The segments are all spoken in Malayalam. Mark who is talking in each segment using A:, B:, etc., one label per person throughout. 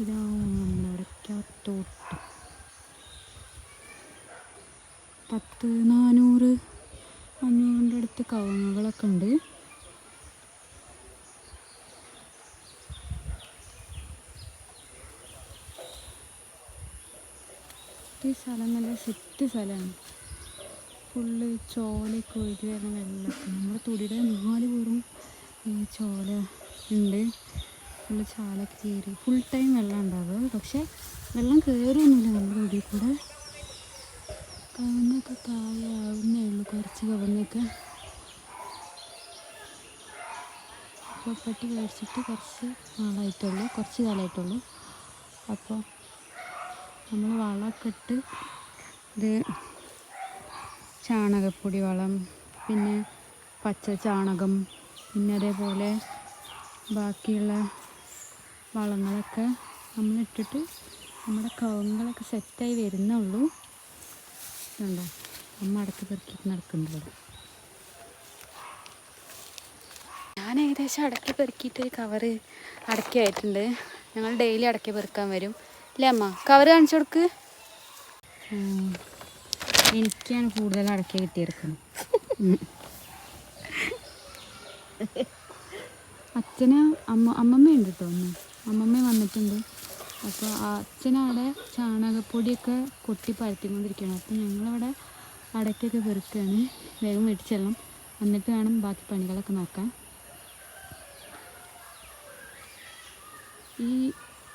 A: ഇതാണ് പത്ത് നാനൂറ് അഞ്ഞൂറിന്റെ അടുത്ത് ഉണ്ട്. ഈ സ്ഥലം നല്ല സെറ്റ് സ്ഥലമാണ്. ഫുള്ള് ചോലയൊക്കെ ഒഴുകി വരുന്ന വെള്ളമൊക്കെ. നമ്മുടെ തുടിയുടെ നാല് പേരും ഈ ചോല ഉണ്ട്. ഫുള്ള് ചാലൊക്കെ കയറി. ഫുൾ ടൈം വെള്ളം ഉണ്ടാവുക പക്ഷെ വെള്ളം കയറുമൊന്നുമില്ല നമ്മുടെ തൊടിയിൽ കൂടെ. കവന്നൊക്കെ കായാവുന്നേ ഉള്ളൂ കുറച്ച് കവന്നൊക്കെ പട്ടി മേടിച്ചിട്ട് കുറച്ച് നാളായിട്ടുള്ളൂ. കുറച്ച് കാലമായിട്ടുള്ളൂ. അപ്പോൾ നമ്മൾ വളമൊക്കെ ഇട്ട് ഇത് ചാണകപ്പൊടി വളം പിന്നെ പച്ച ചാണകം പിന്നെ അതേപോലെ ബാക്കിയുള്ള വളങ്ങളൊക്കെ നമ്മൾ ഇട്ടിട്ട് നമ്മുടെ കവുങ്ങളൊക്കെ സെറ്റായി വരുന്നുള്ളൂ. കണ്ടോ? അമ്മ അടക്കി പെറുക്കിയിട്ട് നടക്കുന്നുണ്ട്. ഞാൻ ഏകദേശം അടക്കി പെറുക്കിയിട്ട് കവറ് അടക്കിയായിട്ടുണ്ട് ഞങ്ങൾ ഡെയിലി അടക്കി പെറുക്കാൻ വരും. അല്ലേ അമ്മ? കവറ് കാണിച്ചു കൊടുക്ക്. എനിക്കാണ് കൂടുതൽ അടക്കി കിട്ടിയെടുക്കുന്നത്. അച്ഛന് അമ്മ അമ്മമ്മയുണ്ട് കേട്ടോ ഒന്ന്. അമ്മമ്മ വന്നിട്ടുണ്ട്. അപ്പോൾ അച്ഛനവിടെ ചാണകപ്പൊടിയൊക്കെ കൊട്ടി പരത്തിക്കൊണ്ടിരിക്കുകയാണ്. അപ്പോൾ ഞങ്ങളവിടെ അടയ്ക്കൊക്കെ വെറുക്കുകയാണ് വേഗം വീട്ടിൽ ചെല്ലണം എന്നിട്ട് വേണം ബാക്കി പണികളൊക്കെ നോക്കാൻ. ഈ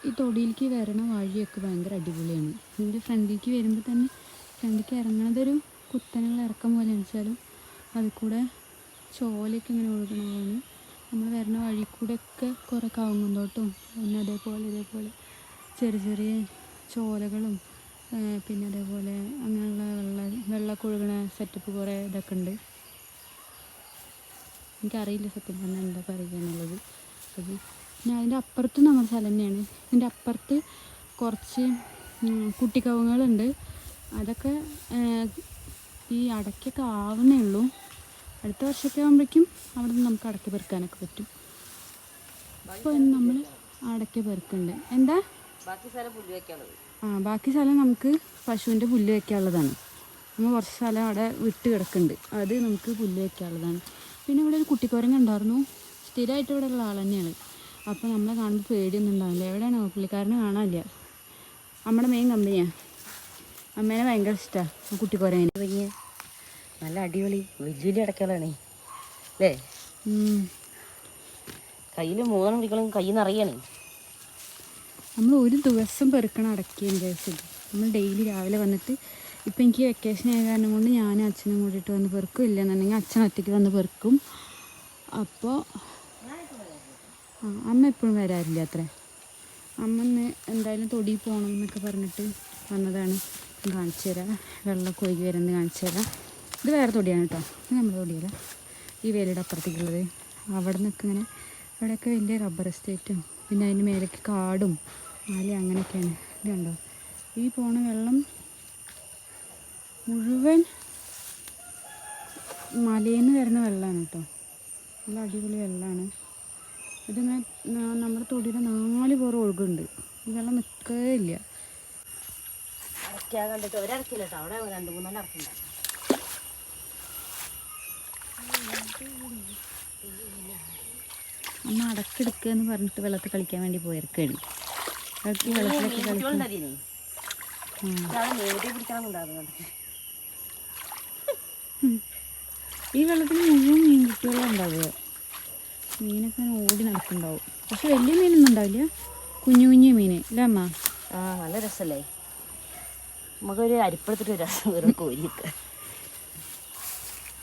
A: ഈ തൊടിയിലേക്ക് വരണ വഴിയൊക്കെ ഭയങ്കര അടിപൊളിയാണ്. ഇതിന്റെ ഫ്രണ്ടിലേക്ക് വരുമ്പോൾ തന്നെ ഫ്രണ്ടിലേക്ക് ഇറങ്ങണതൊരു കുത്തനുള്ള ഇറക്കം പോലെ വെച്ചാലും അതിൽ കൂടെ ചോലയൊക്കെ ഇങ്ങനെ ഒഴുകണതാണ് നമ്മൾ വരുന്ന വഴി കൂടെ ഒക്കെ കുറേ കവുങ്ങുന്തോട്ടും പിന്നെ അതേപോലെ ഇതേപോലെ ചെറിയ ചെറിയ ചോലകളും പിന്നെ അതേപോലെ അങ്ങനെയുള്ള വെള്ള വെള്ളമൊക്കെ സെറ്റപ്പ് കുറേ ഇതൊക്കെ ഉണ്ട്. എനിക്കറിയില്ല സത്യം പറഞ്ഞാൽ എന്താ പറയുക എന്നുള്ളത്. അത് പിന്നെ അതിന്റെ അപ്പുറത്ത് നമ്മുടെ സ്ഥലം തന്നെയാണ്. അതിന്റെ അപ്പുറത്ത് കുറച്ച് കുട്ടിക്കവുങ്ങളുണ്ട് അതൊക്കെ ഈ അടയ്ക്കൊക്കെ ആവുന്നേ ഉള്ളൂ. അടുത്ത വർഷമൊക്കെ ആകുമ്പോഴേക്കും അവിടെ നിന്ന് നമുക്ക് അടയ്ക്ക പെറുക്കാനൊക്കെ പറ്റും. അപ്പോൾ നമ്മൾ അടയ്ക്ക പെറുക്കുന്നുണ്ട്. എന്താ? ആ ബാക്കി സ്ഥലം നമുക്ക് പശുവിന്റെ പുല്ല് വെക്കാനുള്ളതാണ്. നമ്മൾ കുറച്ച് സ്ഥലം അവിടെ വിട്ട് കിടക്കുന്നുണ്ട്. അത് നമുക്ക് പുല്ല് വെക്കാനുള്ളതാണ്. പിന്നെ ഇവിടെ ഒരു കുട്ടിക്കോരങ്ങ ഉണ്ടായിരുന്നു. സ്ഥിരമായിട്ട് ഇവിടെ ഉള്ള ആൾ തന്നെയാണ്. അപ്പോൾ നമ്മളെ കാണുമ്പോൾ പേടിയൊന്നും ഉണ്ടാവില്ല. എവിടെയാണ് പുള്ളിക്കാരനെ കാണാനില്ല. നമ്മുടെ മെയിൻ കമ്പനിയാണ് അമ്മേനെ ഭയങ്കര ഇഷ്ടമാണ് കുട്ടിക്കുരങ്ങനെ
B: വലിയ നല്ല അടിപൊളി. വലിയ അടയ്ക്കാളാണേ അല്ലേ കയ്യിൽ മൂന്നെണ്ണം പിടിക്കണം കയ്യിൽ നിന്ന് അറിയണേ.
A: നമ്മൾ ഒരു ദിവസം പെറുക്കണം അടക്കിയെന്ന് വിചാരിച്ചത് നമ്മൾ ഡെയിലി രാവിലെ വന്നിട്ട് ഇപ്പം എനിക്ക് വെക്കേഷൻ ആയ കാരണം കൊണ്ട് ഞാനും അച്ഛനും കൂടിയിട്ട് വന്ന് പെറുക്കും ഇല്ലെന്നുണ്ടെങ്കിൽ അച്ഛൻ ഒറ്റയ്ക്ക് വന്ന് പെറുക്കും. അപ്പോൾ ആ അമ്മ എപ്പോഴും വരാറില്ല അത്രേ. അമ്മ ഇന്ന് എന്തായാലും തൊടിയിൽ പോകണം എന്നൊക്കെ പറഞ്ഞിട്ട് വന്നതാണ്. കാണിച്ചു തരാം. വെള്ളമൊക്കെ ഒഴുകി വരുന്നത് കാണിച്ചു തരാം. ഇത് വേറെ തൊടിയാണ് കേട്ടോ. ഇത് നമ്മുടെ തൊടിയല്ല. ഈ വേലിയുടെ അപ്പുറത്തേക്കുള്ളത്. അവിടെ നിന്നൊക്കെ ഇങ്ങനെ ഇവിടെയൊക്കെ വലിയ റബ്ബർ എസ്റ്റേറ്റും പിന്നെ അതിന്റെ മേലേക്ക് കാടും മല അങ്ങനെയൊക്കെയാണ്. ഇത് കണ്ടോ? ഈ പോണ വെള്ളം മുഴുവൻ മലയിൽ നിന്ന് വരുന്ന വെള്ളമാണ് കേട്ടോ. നല്ല അടിപൊളി വെള്ളമാണ്. ഇതിങ്ങനെ നമ്മുടെ തൊടിയുടെ നാല് പോറ ഒഴുകുണ്ട്. ഈ വെള്ളം നിൽക്കേ ഇല്ല.
B: കണ്ടിട്ട് ഒരടക്കില്ല കേട്ടോ. അവിടെ രണ്ട് മൂന്നെണ്ണം അടക്കുന്നുണ്ട്
A: അമ്മ അടക്കെടുക്കുക എന്ന് പറഞ്ഞിട്ട് വെള്ളത്തിൽ കളിക്കാൻ വേണ്ടി അവർക്ക് ഈ വെള്ളത്തിലൊക്കെ വെള്ളത്തിൽ മുഴുവൻ മീൻ കുട്ടികളും ഉണ്ടാവുക. മീനൊക്കെ ഓടി നടക്കുന്നുണ്ടാവും. പക്ഷെ വലിയ മീനൊന്നും ഉണ്ടാവില്ല. കുഞ്ഞു കുഞ്ഞു മീൻ അല്ലേ അമ്മ?
B: ആ നല്ല രസമല്ലേ? നമുക്കൊരു അരിപ്പെടുത്തിട്ട് ഒരു രസം വെറും കോരിയൊക്കെ.